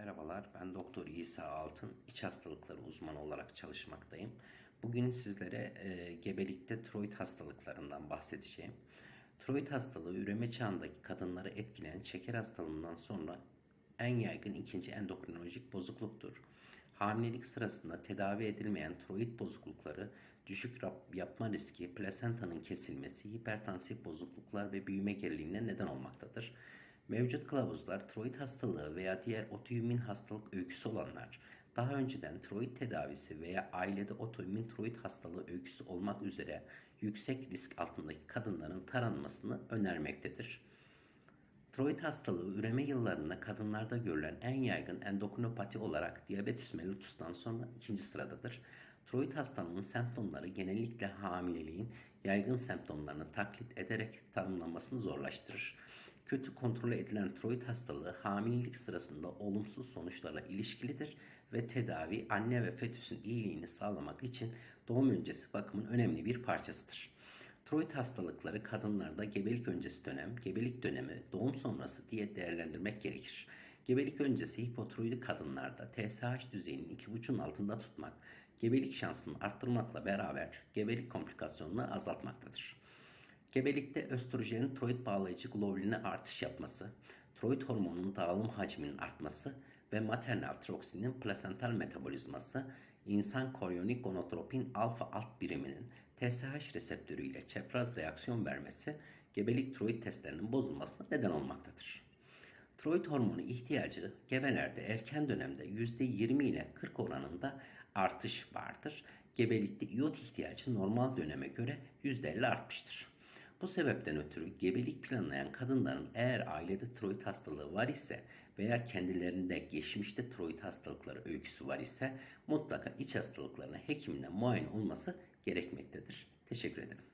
Merhabalar, ben Doktor İsa Altın, iç hastalıkları uzmanı olarak çalışmaktayım. Bugün sizlere e, gebelikte tiroid hastalıklarından bahsedeceğim. Tiroid hastalığı üreme çağındaki kadınları etkileyen şeker hastalığından sonra en yaygın ikinci endokrinolojik bozukluktur. Hamilelik sırasında tedavi edilmeyen tiroid bozuklukları, düşük yapma riski, plasentanın kesilmesi, hipertansif bozukluklar ve büyüme geriliğine neden olmaktadır. Mevcut kılavuzlar tiroid hastalığı veya diğer otoimmün hastalık öyküsü olanlar, daha önceden tiroid tedavisi veya ailede otoimmün tiroid hastalığı öyküsü olmak üzere yüksek risk altındaki kadınların taranmasını önermektedir. Tiroid hastalığı üreme yıllarında kadınlarda görülen en yaygın endokrinopati olarak diyabetüs mellitus'tan sonra ikinci sıradadır. Tiroid hastalığının semptomları genellikle hamileliğin yaygın semptomlarını taklit ederek tanımlanmasını zorlaştırır. Kötü kontrol edilen tiroid hastalığı hamilelik sırasında olumsuz sonuçlarla ilişkilidir ve tedavi anne ve fetüsün iyiliğini sağlamak için doğum öncesi bakımın önemli bir parçasıdır. Tiroid hastalıkları kadınlarda gebelik öncesi dönem, gebelik dönemi, doğum sonrası diye değerlendirmek gerekir. Gebelik öncesi hipotiroidi kadınlarda TSH düzeyinin 2,5'un altında tutmak, gebelik şansını arttırmakla beraber gebelik komplikasyonunu azaltmaktadır. Gebelikte östrojenin tiroid bağlayıcı globuline artış yapması, tiroid hormonunun dağılım hacminin artması ve maternal tiroksinin plasental metabolizması, insan koryonik gonotropin alfa alt biriminin TSH reseptörü ile çapraz reaksiyon vermesi, gebelik tiroid testlerinin bozulmasına neden olmaktadır. Tiroid hormonu ihtiyacı gebelerde erken dönemde %20 ile 40 oranında artış vardır. Gebelikte iot ihtiyacı normal döneme göre %50 artmıştır. Bu sebepten ötürü gebelik planlayan kadınların eğer ailede tiroid hastalığı var ise veya kendilerinde geçmişte tiroid hastalıkları öyküsü var ise mutlaka iç hastalıklarına hekimle muayene olması gerekmektedir. Teşekkür ederim.